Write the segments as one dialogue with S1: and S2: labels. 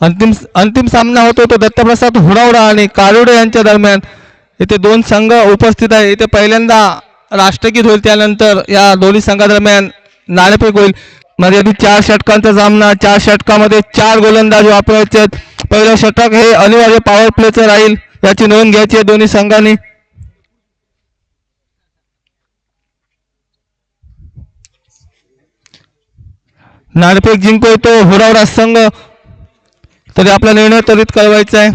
S1: अंतिम अंतिम सामना होतो तो दत्तप्रसाद हुडावडा आणि कारुडे यांच्या दरम्यान. येथे दोन संघ उपस्थित आहे इथे पहिल्यांदा राष्ट्रगीत होईल त्यानंतर या दोन्ही संघादरम्यान नाणेफेक होईल. मर्यादित चार षटकांचा सामना चार षटकामध्ये चार गोलंदाज वापरायचे आहेत. पहिलं षटक हे अनिवार्य पॉवर प्लेचं राहील याची नोंद घ्यायची आहे दोन्ही संघांनी. नाणेफेक जिंकतोय तो हुडावडा संघ. तरी आपला निर्णय त्वरित कळवायचा आहे.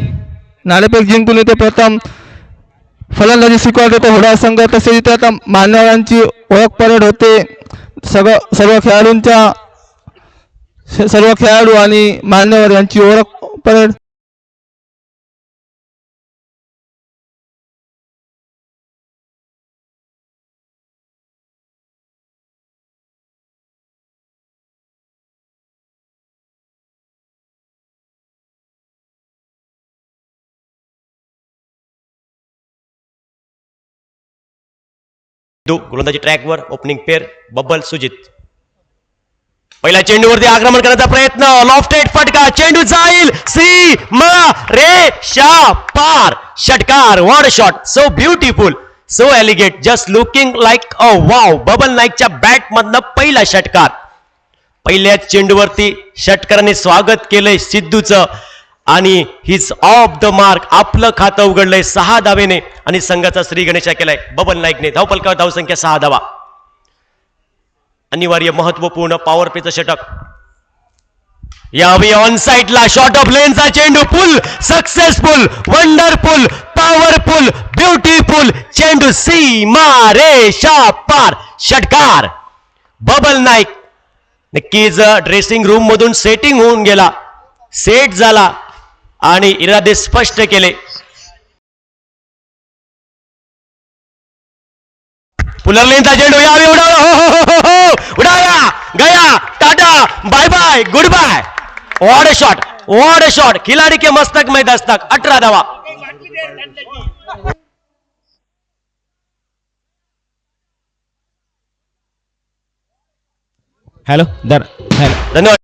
S1: नाणेफेक जिंकून इथे प्रथम. फलंदाजी स्वीकारतो तो होडा संघ. तसेच इथे आता मान्यवरांची ओळख परेड होते. सगळं सर्व खेळाडूंच्या स- सर्व खेळाडू आणि मान्यवर यांची ओळख परेड
S2: दो गोलंदाजी ट्रॅकवर ओपनिंग पेर बब्बल सुजित. पहिल्या चेंडूवरती आक्रमण करण्याचा प्रयत्न. लॉफ्टेड फटका. चेंडू जाईल. सी. म रे शा पार. षटकार one shot so beautiful so elegant just looking like a wow Babal नाईकच्या bat मधनं पहिला षटकार. पहिल्याच चेंडूवरती षटकाराने स्वागत केलंय सिद्धूचं. आणि हिज ऑफ द मार्क आपलं खातं उघडलंय सहा धावेने आणि संघाचा श्री गणेशा केलाय बबल नाईकने धावपलकावर धावसंख्या सहा धावा. अनिवार्य महत्त्वपूर्ण पॉवर पेचं षटक. यावेळी ऑन साईडला शॉर्ट ऑफ लेनचा चेंडू full successful wonderful powerful beautiful चेंडू सी मा रे शा पार षटकार. बबल नाईक नक्कीच ड्रेसिंग रूम मधून सेटिंग होऊन गेला. सेट झाला. आणि इरादे स्पष्ट केले. पुलरलेनचा चेंडू यावेळी उडाला. हो हो हो हो उडाला. गया tata bye bye good bye what shot what shot खिलाडी के मस्तक में दस्तक. अठरा धावा.
S3: हॅलो दर हॅलो
S2: धन्यवाद.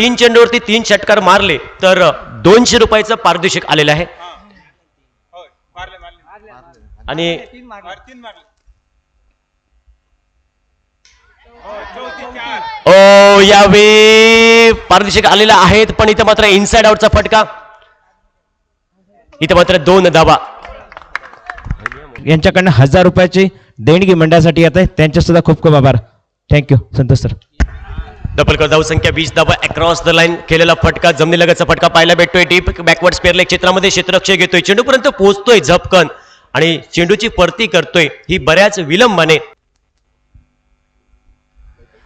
S2: तीन चेंडूवरती तीन षटकार मारले तर दोनशे रुपयाचं पारितोषिक आलेलं आहे. आणि ओ यावेळी पारितोषिक आलेलं आहेत पण इथं मात्र इनसाइड आउटचा फटका. इथं मात्र दोन धावा.
S3: यांच्याकडनं हजार रुपयाची देणगी मंडळासाठी येत आहे. त्यांचे सुद्धा खूप खूप आभार. थँक्यू संतोष सर
S2: डबल धाव संख्या वीस धावा अक्रॉस द लाईन केलेला फटका जमिनीलगतचा फटका पाहायला भेटतोय. डीप बॅकवर्ड स्पेअरले क्षेत्रामध्ये क्षेत्ररक्षक घेतोय. चेंडूपर्यंत पोहोचतोय झपकन. आणि चेंडूची परती करतोय. ही बऱ्याच विलंबाने.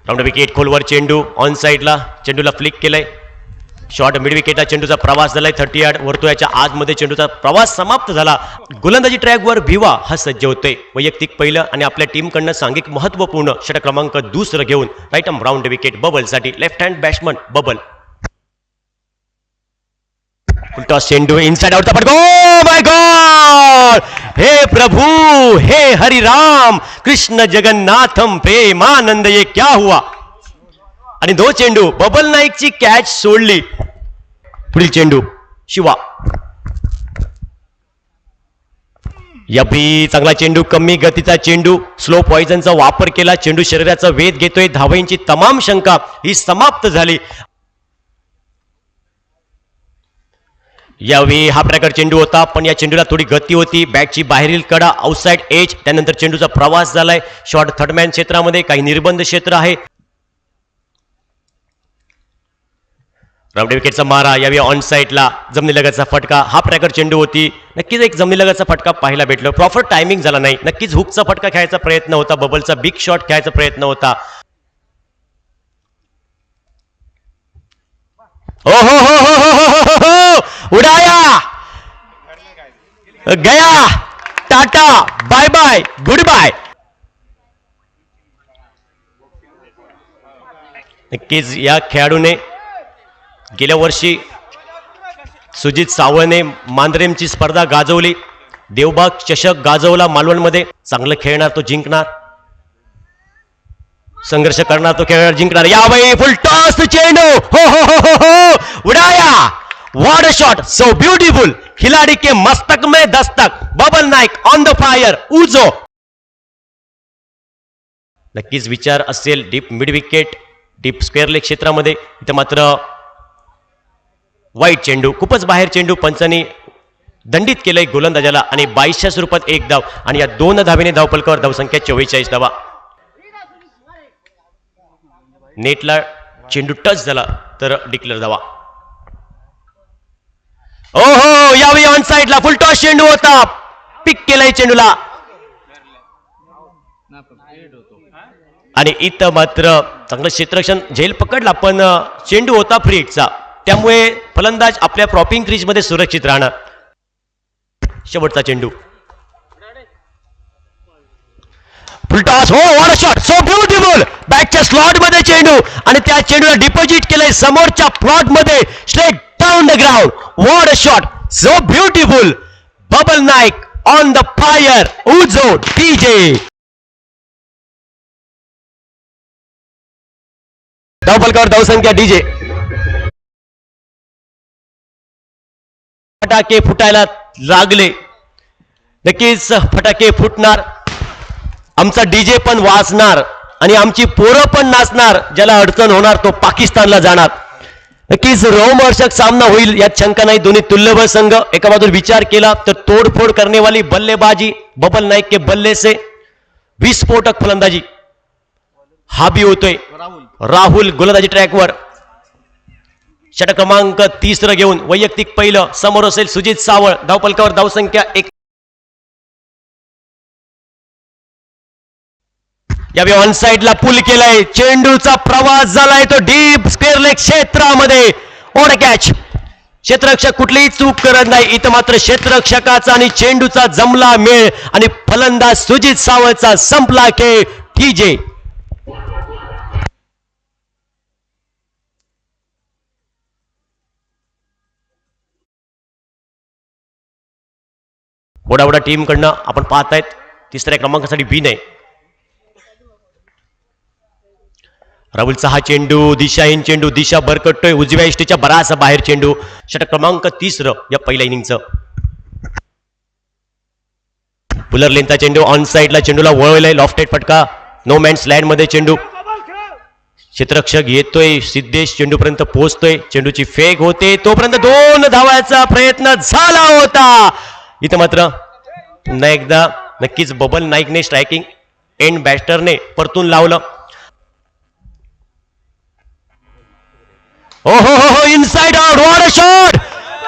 S2: राऊंड विकेट खोलवर चेंडू. ऑन साईडला चेंडूला फ्लिक केलंय. शॉर्ट मिड विकेटला चेंडूचा प्रवास झालाय. थर्टी यार्ड वर्तुळाच्या आतमध्ये चेंडूचा प्रवास समाप्त झाला. गोलंदाजी ट्रॅकवर भिवा हा सज्ज होतोय. वैयक्तिक पहिलं आणि आपल्या टीमकडनं सांघिक महत्त्वपूर्ण षटक क्रमांक दुसरं घेऊन right arm round wicket बबलसाठी left hand batsman Babal toss चेंडू इनसाइड आउटचा फटका. Oh माय गॉड हे प्रभु हे हरिराम कृष्ण जगन्नाथम प्रेमानंद ये क्या हुआ? आणि दो चेंडू. बबल नाईकची कॅच सोडली. पुढील चेंडू शिवा. यापी चांगला चेंडू कमी गतीचा चेंडू. स्लो पॉइझनचा वापर केला. चेंडू शरीराचा वेध घेतोय. धावईंची तमाम शंका ही समाप्त झाली. यावेळी हा प्रकार चेंडू होता पण या चेंडूला थोडी गती होती. बॅटची बाहेरील कडा आउटसाइड एज त्यानंतर चेंडूचा प्रवास झालाय. शॉर्ट थर्डमॅन क्षेत्रामध्ये काही निर्बंध क्षेत्र आहे. राऊंड विकेटचा मारा यावेळी ऑन साईडला जमिनीलगतचा फटका. हा प्रकार चेंडू होती. नक्कीच एक जमिनीलगतचा फटका पाहायला भेटलो. प्रॉपर टायमिंग झाला नाही. नक्कीच हुकचा फटका खेळायचा प्रयत्न होता. बबलचा बिग शॉट खेळायचा प्रयत्न होता. ओ हो हो हो हो हो उडाया. गया. Tata. Bye bye good bye नक्कीच या खेळाडूने गेल्या वर्षी सुजित सावळने मांद्रेमची स्पर्धा गाजवली. देवबाग चषक गाजवला मालवणमध्ये. चांगलं खेळणार तो जिंकणार. संघर्ष करणार तो खेळणार जिंकणार. यावेळी फुल टॉस चेंडू. हो हो हो हो हो. वॉट शॉट सो ब्यूटीफुल खिलाड़ी के मस्तक में Dastak. Babal Naik on the fire उजो. नक्कीच विचार असेल. Deep mid wicket deep square leg क्षेत्रामध्ये. इथं मात्र वाईट चेंडू खूपच बाहेर चेंडू पंचने दंडित केलंय गोलंदाजाला आणि बाईसच्या स्वरूपात एक धाव आणि या दोन धावेने धावपलकावर धावसंख्या चव्वेचाळीस धावा नेटला चेंडू टच झाला तर डिक्लेअर धावा. ओहो यावेळी ऑन साईडला फुल टॉस चेंडू होता. पिक केलाय चेंडूला. आणि इथं मात्र चांगलं क्षेत्रक्षण झेल पकडला पण चेंडू होता फ्रीटचा त्यामुळे फलंदाज आपल्या प्रॉपिंग क्रीजमध्ये सुरक्षित राहणार. शेवटचा चेंडू. फुलटॉस हो वॉर शॉट सो ब्युटिफुल बॅकच्या स्लॉटमध्ये चेंडू. आणि त्या चेंडूला डिपॉझिट केलंय समोरच्या प्लॉटमध्ये. Straight down the ground what shot so beautiful Babal Naik on the fire उजो डीजे डबल कवर धावसंख्या डीजे फटाके फुटायला लागले. नक्कीच फटाके फुटणार. आमचा डीजे पण वाचणार आणि आमची पोरं पण नाचणार ज्याला अडचण होणार तो पाकिस्तानला जाणार. नक्कीच रोमहर्षक सामना होईल यात शंका नाही. दोन्ही तुल्यबळ संघ एका बाजूला विचार केला तर तोडफोड करणेवाली बल्लेबाजी बबल नाईक के बल्ले से विस्फोटक फलंदाजी. हाबी होतोय. राहुल गोलंदाजी ट्रॅकवर षटक क्रमांक तिसरं घेऊन वैयक्तिक पहिलं समोर असेल सुजित सावळ. धावपलकावर धावसंख्या एक. यावेळी ऑन साइडला पूल केलाय. चेंडूचा प्रवास झालाय तो डीप स्क्वेअर लेग क्षेत्रामध्ये. ओढ कॅच क्षेत्ररक्षक कुठलीही चूक करत नाही. इथं मात्र क्षेत्ररक्षकाचा आणि चेंडूचा जमला मेळ आणि फलंदाज सुजित सावळचा संपला खेळ. ठीजे ओढावडा टीमकडनं आपण पाहत आहेत तिसऱ्या क्रमांकासाठी विन आहे राहुलचा हा चेंडू दिशाहीन चेंडू दिशा भरकटतोय उजव्या इष्टीच्या बराचसा बाहेर चेंडू. षटक क्रमांक तिसरं या पहिल्या इनिंगचं पुलर लेनचा चेंडू ऑन साईडला चेंडूला वळवलाय लॉफ्टेड फटका. नो मॅन्स लँडमध्ये चेंडू. क्षेत्रक्षक येतोय सिद्धेश चेंडूपर्यंत पोहोचतोय. चेंडूची फेक होते तोपर्यंत दोन धावायचा प्रयत्न झाला होता. इथं मात्र पुन्हा एकदा नक्कीच बबल नाईकने स्ट्रायकिंग एंड बॅस्टरने परतून लावलं. ओ हो हो हो inside out what a shot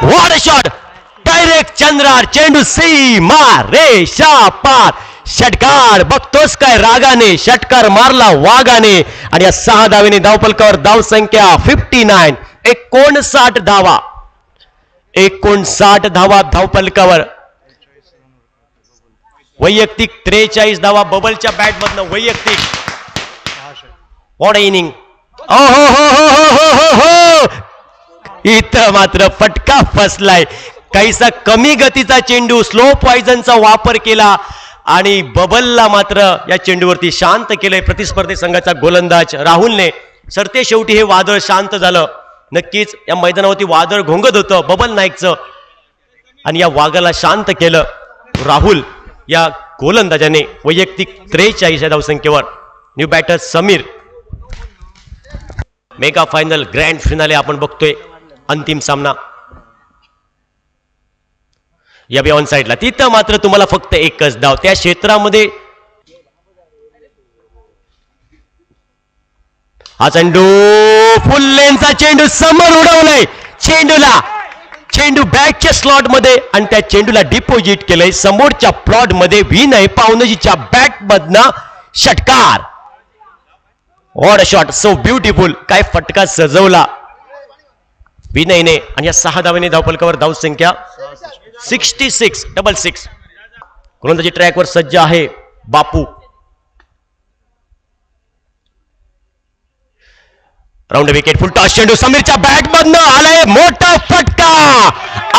S2: what a shot direct चंद्रार चेंडू सी मार रे शा पार षटकार बघतोस काय रागाने षटकार मारला वागाने आणि या सहा धावेने धावपलकावर धाव संख्या फिफ्टी नाईन एकोणसाठ धावा एकोणसाठ धावा धावपलकावर वैयक्तिक त्रेचाळीस धावा बबलच्या बॅट मधनं वैयक्तिक वॉट इनिंग ओ हो हो हो हो हो हो हो इथं मात्र फटका फसलाय. काहीसा कमी गतीचा चेंडू स्लो पॉइजनचा वापर केला आणि बबलला मात्र या चेंडूवरती शांत केलंय प्रतिस्पर्धी संघाचा गोलंदाज राहुलने. सरते शेवटी हे वादळ शांत झालं. नक्कीच या मैदानावरती वादळ घोंगत होतं बबल नाईकचं. आणि या वाघाला शांत केलं राहुल. या गोलंदाजाने वैयक्तिक त्रेचाळीस या धावसंख्येवर new batter Sameer. Mega final grand finale आपण बघतोय अंतिम सामना. या बी ऑन साईडला तिथं मात्र तुम्हाला फक्त एकच धाव. त्या क्षेत्रामध्ये हा चेंडू फुल लेनचा चेंडू समोर उडवलाय. चेंडूला चेंडू बॅटच्या स्लॉटमध्ये आणि त्या चेंडूला डिपॉझिट केलंय. समोरच्या प्लॉटमध्ये विन आहे. पावनजीच्या बॅट मधन षटकार ऑड शॉट सो ब्युटिफुल काय फटका सजवला. विनयने. आणि या सहा धावेने धावपलकावर धाव संख्या सिक्स्टी सिक्स डबल सिक्स गोलंदाजी ट्रॅकवर सज्ज आहे Bapu. Round wicket full toss चेंडू समीरच्या बॅट मधनं आलाय मोठा फटका.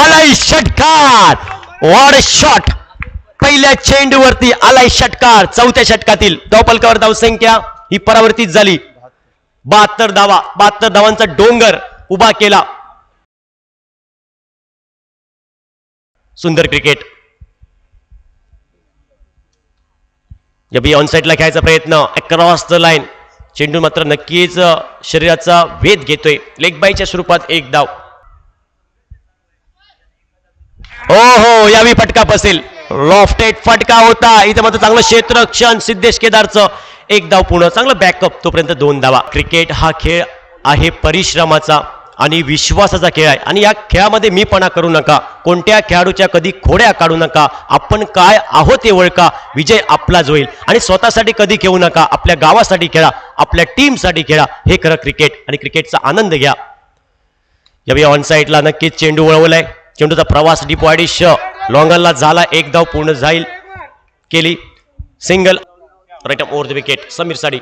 S2: आलाय षटकार. वॉड शॉट पहिल्या चेंडूवरती आलाय षटकार. चौथ्या षटकातील धावपलकावर धावसंख्या ही परावर्तित झाली. बहात्तर धावा. बहात्तर धावांचा डोंगर उभा केला. सुंदर क्रिकेट. जबी ऑनसाईडला खेळायचा प्रयत्न. अक्रॉस द लाईन चेंडू मात्र नक्कीच शरीराचा वेध घेतोय. लेगबाईच्या स्वरूपात एक डाव. हो हो यावी फटका बसेल. लॉफ्टेड फटका होता. इथं मात्र चांगलं क्षेत्ररक्षण सिद्धेश केदारचं. एक डाव पूर्ण. चांगलं बॅकअप तोपर्यंत दोन धावा क्रिकेट हा खेळ आहे परिश्रमाचा. आणि विश्वासाचा खेळ आहे. आणि या खेळामध्ये मीपणा करू नका. कोणत्या खेळाडूच्या कधी खोड्या काढू नका. आपण काय आहोत ते ओळखा. विजय आपलाच होईल. आणि स्वतःसाठी कधी खेळू नका. आपल्या गावासाठी खेळा. आपल्या टीमसाठी खेळा. हे खरं क्रिकेट आणि क्रिकेटचा आनंद घ्या. यावेळी ऑन साईडला नक्कीच चेंडू वळवलाय. चेंडूचा प्रवास डिपॉडिश लॉंगनला झाला. एक धाव पूर्ण जाईल. केली. Single right over the wicket Sameer sari.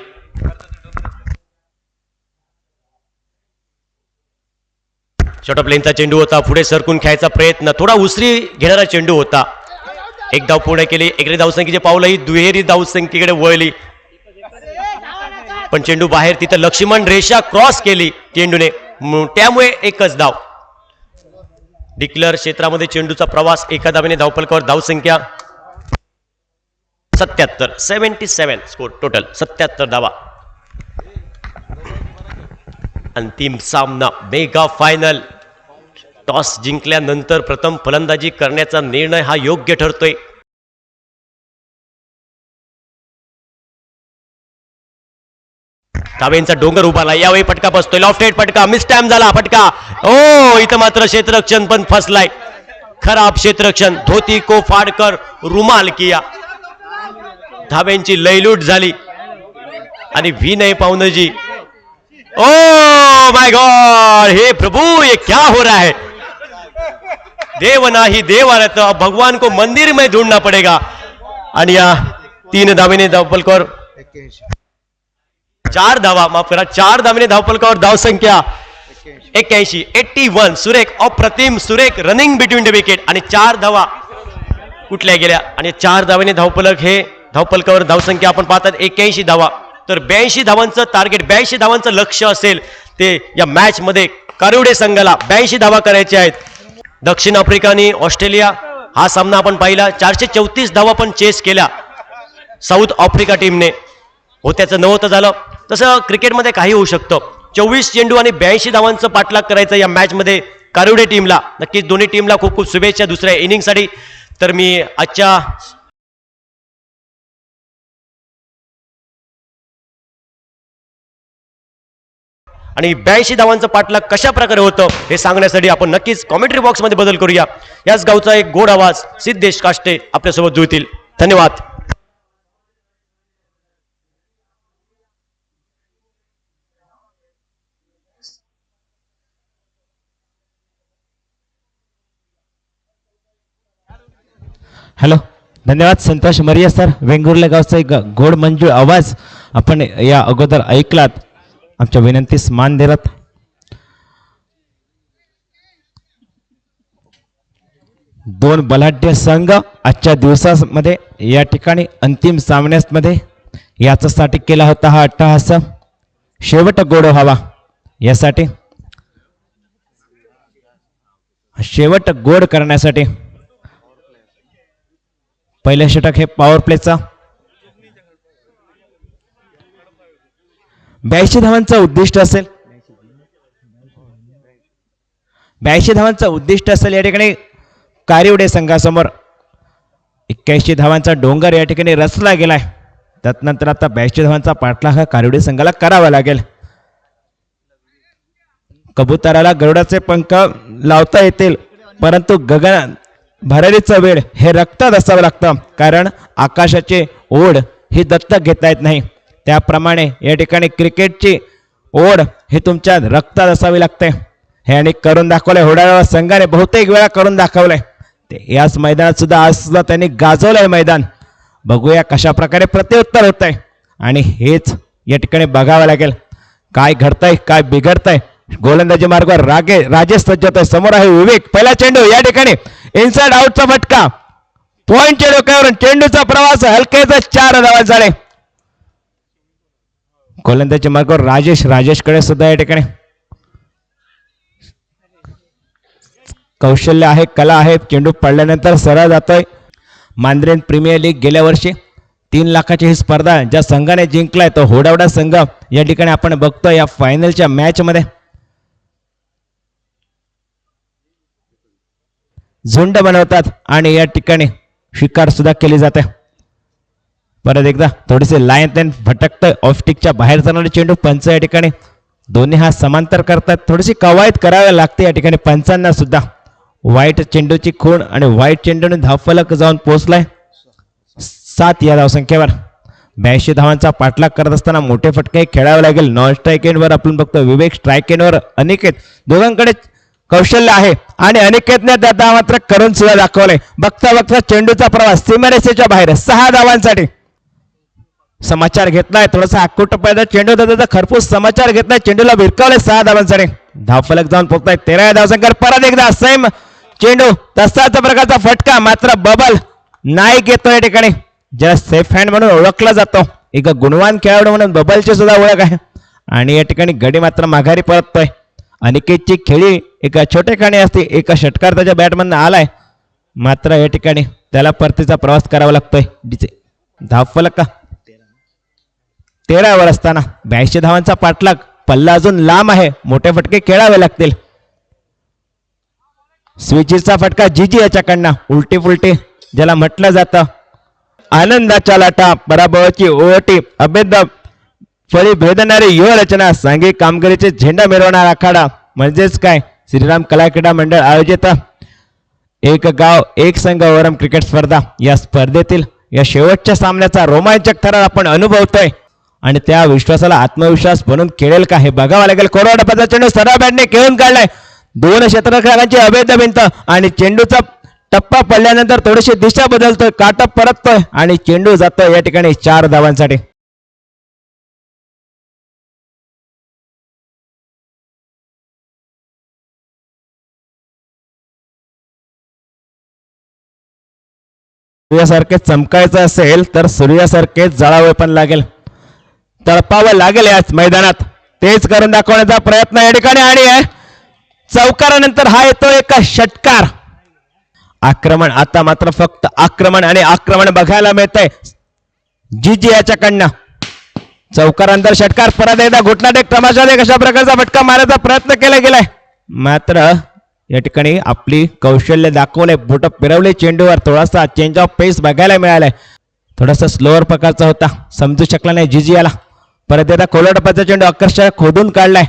S2: Short of लेनचा चेंडू होता. पुढे सरकून खेळायचा प्रयत्न. थोडा उसरी घेणारा चेंडू होता. एक धाव पूर्ण केली. एकरी धावसंख्येचे पावलं ही दुहेरी धावसंख्येकडे वळली. पण चेंडू बाहेर तिथं लक्ष्मण रेषा क्रॉस केली चेंडूने. त्यामुळे एकच धाव. डिक्लर क्षेत्रामध्ये चेंडूचा प्रवास एका धावेने धावपलकावर धावसंख्या सत्याहत्तर. सेव्हन्टी सेव्हन स्कोर टोटल सत्याहत्तर धावा. अंतिम सामना. मेगा फायनल टॉस जिंकल्यानंतर प्रथम फलंदाजी करण्याचा निर्णय हा योग्य ठरतोय. कावेंचा डोंगर उभारला यावेळी फटका बसतोय. लॉफ्टेड फटका. मिस टाइम झाला. पटका ओ इथं मात्र क्षेत्ररक्षण पण फसलाय. खराब क्षेत्ररक्षण. धोती को फाडकर रुमाल किया. धावेंची लयलूट झाली. आणि विनय पावनजी. ओ माय गॉड हे प्रभू ये क्या हो रहा है? देव नाही देव आ तो. भगवान को मंदिर में ढूंढना पड़ेगा. आणि या तीन धावेने धावपलकर चार धावा माफ करा चार धावेने धावपलकावर धाव संख्या एक्क्याऐंशी एट्टी वन सुरेख अप्रतिम सुरेख रनिंग बिटवीन द विकेट आणि चार धावा कुठल्या गेल्या? आणि चार धावेने धावपलक हे धावपलकावर धावसंख्या आपण पाहतात एक्क्याऐंशी धावा. तर ब्याऐंशी धावांचं टार्गेट ब्याऐंशी धावांचं लक्ष असेल ते या मॅच मध्ये कारुडे संघाला ब्याऐंशी धावा करायच्या आहेत. दक्षिण आफ्रिका आणि ऑस्ट्रेलिया हा सामना आपण पाहिला. चारशे चौतीस धावा पण चेस केल्या. साऊथ आफ्रिका टीमने. हो त्याचं नव्हतं झालं. तसं क्रिकेटमध्ये काही होऊ शकतं. चोवीस चेंडू आणि ब्याऐंशी धावांचं पाठलाग करायचं या मॅचमध्ये कारुडे टीमला. नक्कीच दोन्ही टीमला खूप खूप शुभेच्छा दुसऱ्या इनिंगसाठी तर मी आजच्या आणि ब्याऐंशी धावांचं पाठलाग कशा प्रकारे होतं हे सांगण्यासाठी आपण नक्कीच कॉमेंट्री बॉक्समध्ये बदल करूया. याच गावचा एक गोड आवाज सिद्धेश काष्टे आपल्यासोबत जुळतील. धन्यवाद.
S3: हॅलो धन्यवाद संतोष मरिया सर वेंगुर्ले गावचा एक गोड मंजूळ आवाज आपण या अगोदर ऐकलात. आमच्या विनंतीस मान दिलात दोन बलाढ्य संघ आजच्या दिवसामध्ये या ठिकाणी अंतिम सामन्यामध्ये याच्यासाठी केला होता हा अट्टहास. शेवट गोड व्हावा यासाठी. शेवट गोड करण्यासाठी. पहिले षटक हे पॉवर प्लेचा ब्याऐंशी धावांचं उद्दिष्ट असेल. ब्याऐंशी धावांचं उद्दिष्ट असेल या ठिकाणी कारिवडे संघासमोर. एक्क्याऐंशी धावांचा डोंगर या ठिकाणी रचला गेलाय. त्यानंतर आता ब्याऐंशी धावांचा पाठला हा कारिवडे संघाला करावा लागेल. कबुतराला गरुडाचे पंख लावता येतील परंतु गगन भरारीचं वेळ हे रक्तात असावं लागतं कारण आकाशाचे ओढ ही दत्तक घेता येत नाही. त्याप्रमाणे या ठिकाणी क्रिकेटची ओढ ही तुमच्या रक्तात असावी लागते. हे आणि करून दाखवलंय. होडाळा संघाने बहुतेक वेळा करून दाखवलंय. ते याच मैदानात सुद्धा आज सुद्धा त्यांनी गाजवलंय मैदान. बघूया कशा प्रकारे प्रत्युत्तर होत आहे आणि हेच या ठिकाणी बघावं लागेल. काय घडतंय काय बिघडतंय. गोलंदाजी मार्गावर रागे राजेश सज्ज आहे समोर आहे विवेक. पहिला चेंडू या ठिकाणी. इनसाइड आउटचा फटका. पॉइंटच्या डोक्यावरून चेंडूचा प्रवास हलकेचा चार धावा झाले. गोलंदाजी मार्गावर राजेश राजेशकडे सुद्धा या ठिकाणी. कौशल्य आहे कला आहे चेंडू पडल्यानंतर सरळ जातोय. मांद्रेन प्रीमियर लीग गेल्या वर्षी तीन लाखाची ही स्पर्धा ज्या संघाने जिंकलाय तो होडावडा संघ या ठिकाणी आपण बघतोय या फायनलच्या मॅचमध्ये. झुंड बनवतात आणि या ठिकाणी शिकार सुद्धा केली जाते. परत एकदा थोडेसे लाईन लाईन भटकतोय ऑफस्टिकच्या बाहेर जाणारे चेंडू पंच या ठिकाणी. दोन्ही हा समांतर करतात. थोडीशी कवायत करावी लागते या ठिकाणी पंचांना सुद्धा. वाईट चेंडूची खूण आणि वाईट चेंडूने धावफलक जाऊन पोहोचलाय. सात या धावसंख्येवर. ब्याऐंशी धावांचा पाठलाग करत असताना मोठे फटके खेळावे लागेल. नॉन स्ट्राईक एंडवर आपण बघतो विवेक स्ट्राईक एंडवर अनिकेत दोघांकडे कौशल्य आहे. आणि अनिकेतने त्या धाव मात्र करून सुद्धा दाखवले बघता बघता चेंडूचा प्रवास सीमारेषेच्या बाहेर. सहा धावांसाठी. समाचार घेतलाय थोडासा आकुट पैदा चेंडू त्याचा खरपूस समाचार घेतलाय चेंडूला भिरकावलाय सहा धावांसाठी. धावफलक जाऊन पोहोचताय तेरा धावसंकर परत एकदा सेम चेंडू तसाच प्रकारचा फटका मात्र बबल नाही घेतो या ठिकाणी. ज्याला सेफ हँड म्हणून ओळखला जातो. एक गुणवान खेळाडू म्हणून बबलची सुद्धा ओळख आहे. आणि या ठिकाणी गडी मात्र माघारी परततोय. अनिकेतची खेळी एका छोट्या खाणी असते एका षटकार त्याच्या बॅटमधनं आलाय. मात्र या ठिकाणी त्याला परतीचा प्रवास करावा लागतोय. डीचे धावफलक. का तेरावर असताना ब्याऐंशी धावांचा पाठलाग पल्ला अजून लांब आहे. मोठे फटके खेळावे लागतील. स्विचीचा फटका जीजी याच्याकडनं उलटी फुलटी ज्याला म्हटलं जातं. आनंदाच्या लाटा पराभवाची ओटी अभेद फळी भेदणारी युवरचना सांघिक कामगिरीचे झेंडा मिरवणारा आखाडा. म्हणजेच काय? श्रीराम कला क्रीडा मंडळ आयोजित. एक गाव एक संघ ओरम क्रिकेट स्पर्धा. या स्पर्धेतील या शेवटच्या सामन्याचा रोमांचक थरार आपण अनुभवतोय. आणि त्या विश्वासाला आत्मविश्वास बनून खेळेल का हे बघावं लागेल. कोरडा डपाचा चेंडू सरळ बॅटने खेळून काढलाय. दोन क्षेत्ररक्षकांची अभेद भिंत आणि चेंडूचा टप्पा पडल्यानंतर थोडीशी दिशा बदलतोय. काटप परततोय आणि चेंडू जातोय या ठिकाणी चार धावांसाठी. सूर्यासारखे चमकायचं असेल तर सूर्यासारखे जळावे पण लागेल. तळपावं लागेल याच मैदानात. तेच करून दाखवण्याचा प्रयत्न या ठिकाणी आणि चौकारानंतर हा येतो एक षटकार. आक्रमण आता मात्र फक्त आक्रमण आणि आक्रमण बघायला मिळतंय. जी जी याच्याकडनं. चौकारानंतर षटकार परत एकदा घुटला एक तमाशात एक अशा प्रकारचा फटका मारायचा प्रयत्न केला गेलाय. मात्र या ठिकाणी आपली कौशल्य दाखवले बोट फिरवले. चेंडूवर थोडासा चेंज ऑफ पेस बघायला मिळालाय. थोडासा स्लोअर प्रकारचा होता. समजू शकला नाही जिजी याला. परत एकदा कोलटपाचा चेंडू आकर्षक खोदून काढलाय.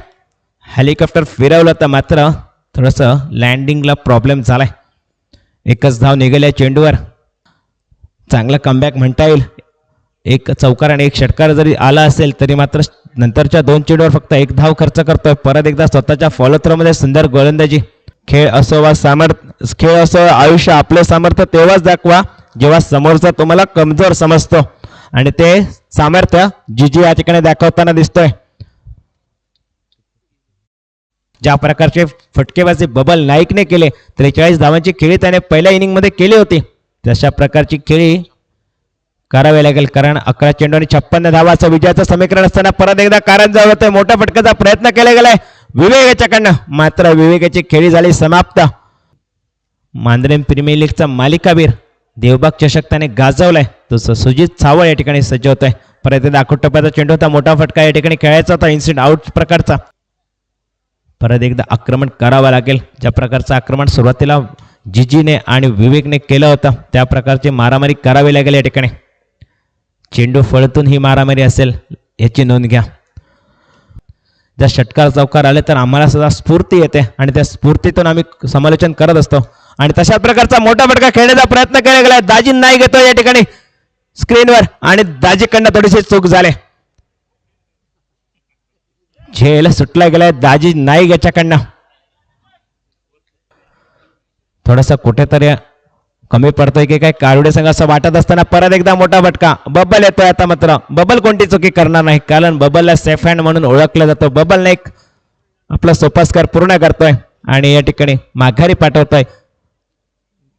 S3: हेलिकॉप्टर फिरवलं तर मात्र थोडंसं लँडिंगला प्रॉब्लेम झालाय. एकच धाव निघाल्या चेंडूवर. चांगला कमबॅक म्हणता येईल. एक चौकार आणि एक षटकार जरी आला असेल तरी मात्र नंतरच्या दोन चेंडूवर फक्त एक धाव खर्च करतोय. परत एकदा स्वतःच्या फॉलो सुंदर गोलंदाजी. खेळ असो वा सामर्थ्य खेळ असो आयुष्य आपलं सामर्थ्य तेव्हाच दाखवा जेव्हा समोरचा तुम्हाला कमजोर समजतो. आणि ते सामर्थ्य जी या ठिकाणी दाखवताना दिसतोय. ज्या प्रकारचे फटकेबाजी बबल नाईकने केले त्रेचाळीस धावांची खेळी त्याने पहिल्या इनिंगमध्ये केली होती. तशा प्रकारची खेळी करावी लागेल कारण अकरा चेंडू आणि छप्पन्न धावाचं विजयाचं समीकरण असताना परत एकदा कारण जवळ होतंय मोठ्या फटक्याचा प्रयत्न केला गेलाय. विवेक याच्याकडनं मात्र विवेकाची खेळी झाली समाप्त. मांद्रेम प्रीमियर लीगचा मालिकावीर देवबाग चषक त्याने गाजवलाय. तो सुजित सावळ या ठिकाणी सज्ज होतोय. परत एकदा आखूट टप्प्याचा चेंडू होता. मोठा फटका या ठिकाणी खेळायचा होता. इन्सिडेंट आउट प्रकारचा. परत एकदा आक्रमण करावं लागेल. ज्या प्रकारचं आक्रमण सुरुवातीला जिजीने आणि विवेकने केलं होतं त्या प्रकारची मारामारी करावी लागेल या ठिकाणी. चेंडू फळतून ही मारामारी असेल याची नोंद घ्या. जर षटकार चौकार आले तर आम्हाला सुद्धा स्फूर्ती येते आणि त्या स्फूर्तीतून आम्ही समालोचन करत असतो. आणि तशा प्रकारचा मोठा फटका खेळण्याचा प्रयत्न केला गेला दाजी नाही घेतो या ठिकाणी स्क्रीनवर आणि दाजीकडनं थोडीशी चूक झाले. झेल सुटला गेलाय. दाजी नाही याच्याकडनं. थोडस कुठेतरी कमी पडतोय की काय? कारुडे संघ असं वाटत असताना परत एकदा मोठा फटका बबल येतोय आता मात्र. बबल कोणती चुकी करणार नाही? कारण बबलला सेफ हँड म्हणून ओळखलं जातं. बबल नाईक आपला सोपास्कार पूर्ण करतोय आणि या ठिकाणी माघारी पाठवतोय.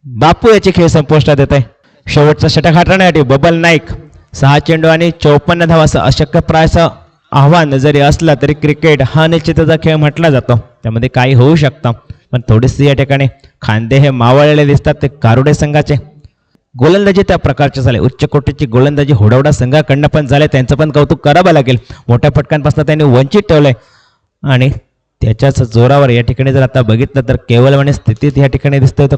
S3: बापू याची खेळ संपुष्टात येत आहे शेवटचा षटक हाताळण्यासाठी बबल नाईक सहा चेंडू आणि चौपन्न धावाचं अशक्य प्रायचं आव्हान जरी असलं तरी क्रिकेट हा निश्चितचा खेळ म्हटला जातो. त्यामध्ये काही होऊ शकतं. पण थोडीशी या ठिकाणी खांदे हे मावळलेले दिसतात ते कारुडे संघाचे. गोलंदाजी त्या प्रकारचे झाले. उच्च कोटीची गोलंदाजी होडावडा संघाकडनं पण झाले. त्यांचं पण कौतुक करावं लागेल. मोठ्या फटकांपासून त्यांनी वंचित ठेवलंय. आणि त्याच्याच जोरावर या ठिकाणी जर आता बघितलं तर केवलवाणी स्थितीत या ठिकाणी दिसतोय तो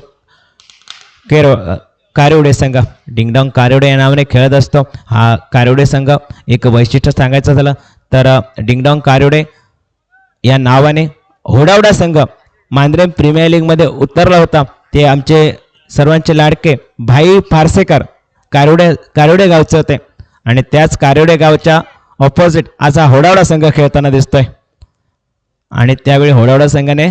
S3: केरळ कारिवडे संघ. डिंगडॉंग कारिवडे या नावाने खेळत असतो. हा कारिवडे संघ एक वैशिष्ट्य सांगायचं झालं तर डिंगडॉंग कारिवडे या नावाने होडावडा संघ मांद्रेम प्रीमियर लीगमध्ये उतरला होता. ते आमचे सर्वांचे लाडके भाई फारसेकर कारुडे कारोडे गावचे होते. आणि त्याच कारोडे गावच्या ऑपोजिट आज हा होडावडा संघ खेळताना दिसतोय. आणि त्यावेळी होडावडा संघाने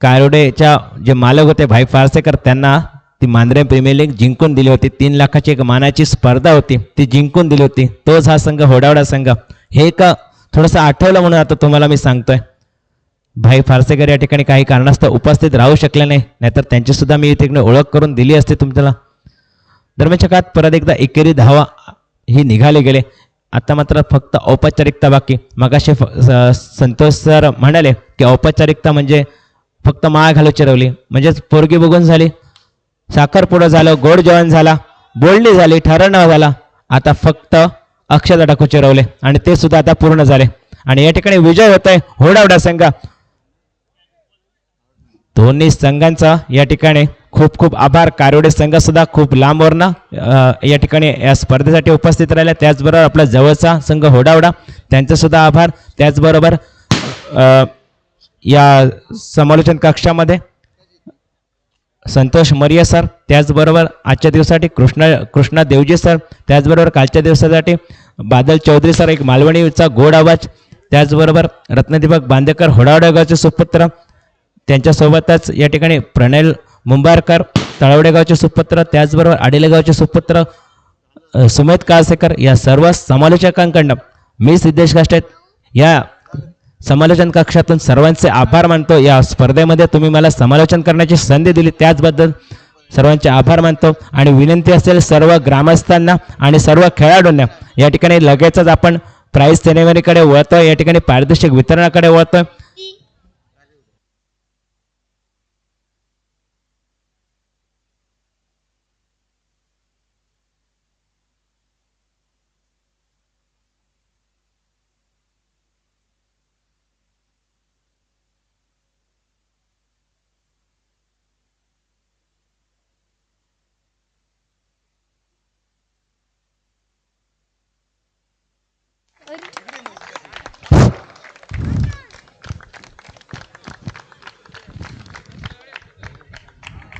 S3: कारुडेच्या जे मालक होते भाई फारसेकर त्यांना ती मांद्रे प्रीमियर लीग जिंकून दिली होती. तीन लाखाची एक मानाची स्पर्धा होती. ती जिंकून दिली होती. तोच हा संघ होडावडा संघ. हे एक थोडंसं आठवलं म्हणून आता तुम्हाला मी सांगतोय. भाई फारसेकर या ठिकाणी काही कारणास्तव उपस्थित राहू शकले नाही. नाहीतर त्यांची सुद्धा मी तिकडे ओळख करून दिली असते तुमच्याला. दरम्यानच्या काळात परत एकदा एकेरी धावा ही निघाले गेले. आता मात्र फक्त औपचारिकता बाकी. मगाशी फ- संतोष सर म्हणाले की औपचारिकता म्हणजे फक्त माळ घालू चिरवली. म्हणजेच पोरगी बघून झाली. साखरपुडा झालं गोड जेवण झाला बोलणी झाली ठरणं झाला. आता फक्त अक्षता टाकू चिरवले. आणि ते सुद्धा आता पूर्ण झाले. आणि या ठिकाणी विजय होत आहे होडावडा संघ. दोन्ही संघांचा या ठिकाणी खूप खूप आभार. कारोडे संघ सुद्धा खूप लांबवरनं या ठिकाणी या स्पर्धेसाठी उपस्थित राहिल्या त्याचबरोबर आपला जवळचा संघ होडावडा त्यांचा सुद्धा आभार. त्याचबरोबर या समालोचन कक्षामध्ये संतोष मरिया सर त्याचबरोबर आजच्या दिवसासाठी कृष्णा कृष्णा देवजी सर त्याचबरोबर कालच्या दिवसासाठी बादल चौधरी सर एक मालवणीचा गोड आवाज त्याचबरोबर रत्नदीपक बांदेकर होडावडेगावचे सुपुत्र त्यांच्यासोबतच या ठिकाणी प्रणयल मुंबारकर तळवडेगावचे सुपुत्र त्याचबरोबर आडेलेगावचे सुपुत्र सुमेत सुमेध काळसेकर या सर्व समालोचकांकडनं मी सिद्धेश काष्टे या समालोचन कक्षातून सर्वांचे आभार मानतो. या स्पर्धेमध्ये तुम्ही मला समालोचन करण्याची संधी दिली त्याचबद्दल सर्वांचे आभार मानतो. आणि विनंती असेल सर्व ग्रामस्थांना आणि सर्व खेळाडूंना या ठिकाणी लगेचच आपण प्राईज सेरेमनीकडे वळतोय या ठिकाणी पारितोषिक वितरणाकडे वळतोय.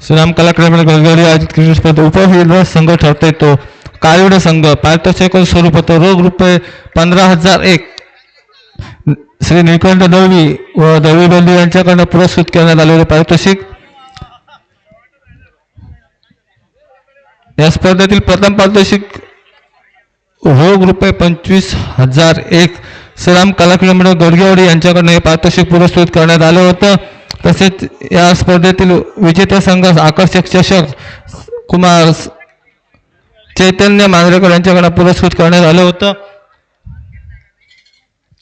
S1: श्रीराम कलाक्रमे गलगडी आयोजित क्रिकेट स्पर्धा उपविजेता संघ ठरता येतो काळवडे संघ पारितोषिक स्वरूप होतो रोख रुपये पंधरा हजार एक। श्री निळकंठ दळवी व दळवी बंधू यांच्याकडनं पुरस्कृत करण्यात आलेले पारितोषिक। या स्पर्धेतील प्रथम पारितोषिक रोख रुपये पंचवीस हजार एक। श्रीराम कलाक्रमा गडगेवाडी यांच्याकडनं हे पारितोषिक पुरस्कृत करण्यात आलं होतं। तसेच या स्पर्धेतील विजेत्या संघ आकर्षक चषक कुमार चैतन्य मांजरेकर यांच्याकडे पुरस्कृत करण्यात आलं होतं.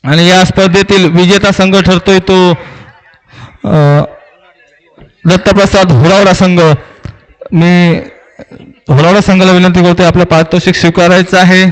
S1: आणि या स्पर्धेतील विजेता संघ ठरतोय तो दत्तप्रसाद होरावडा संघ. मी होरावडा संघाला विनंती करतोय आपलं पारितोषिक स्वीकारायचं आहे.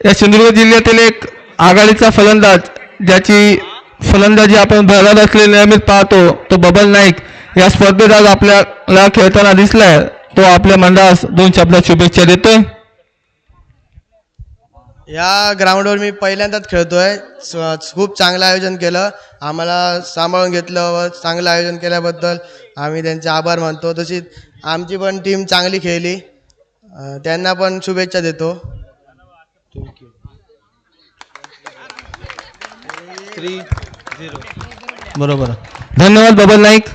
S1: या सिंधुदुर्ग जिल्ह्यातील एक आघाडीचा फलंदाज ज्याची फलंदाजी आपण भरत असलेली नियमित पाहतो तो बबल नाईक. या स्पर्धेत आज आपल्याला खेळताना दिसलाय तो आपल्या मंडळास दोन शब्दात शुभेच्छा देतोय.
S4: या ग्राउंडवर मी पहिल्यांदाच खेळतोय. खूप चांगलं आयोजन केलं. आम्हाला सांभाळून घेतलं व चांगलं आयोजन केल्याबद्दल आम्ही त्यांचे आभार मानतो. तशीच आमची पण टीम चांगली खेळली. त्यांना पण शुभेच्छा देतो.
S1: बरोबर. धन्यवाद बबल नाईक.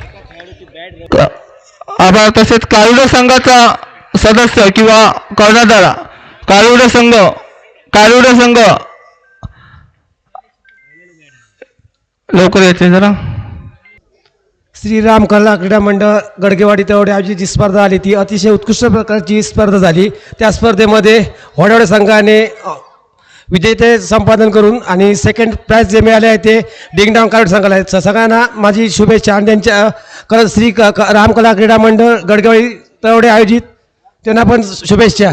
S1: आभार. तसेच कारुडे संघाचा सदस्य किंवा कर्णधार कारुडे संघ कारुडे संघ. लवकर यायचे जरा.
S5: श्रीराम कला क्रीडा मंडळ गडगेवाडी तेवढे आयोजित जी स्पर्धा आली ती अतिशय उत्कृष्ट प्रकारची स्पर्धा झाली. त्या स्पर्धेमध्ये होडावडे संघाने विजेते संपादन करून आणि सेकंड प्राईज जे मिळाले आहे ते डिंगडाऊन कार्ड संघाला आहे. सगळ्यांना माझी शुभेच्छा आणि त्यांच्या कर श्री क क- रामकला क्रीडा मंडळ गडगेवाडी तेवढे आयोजित त्यांना पण शुभेच्छा.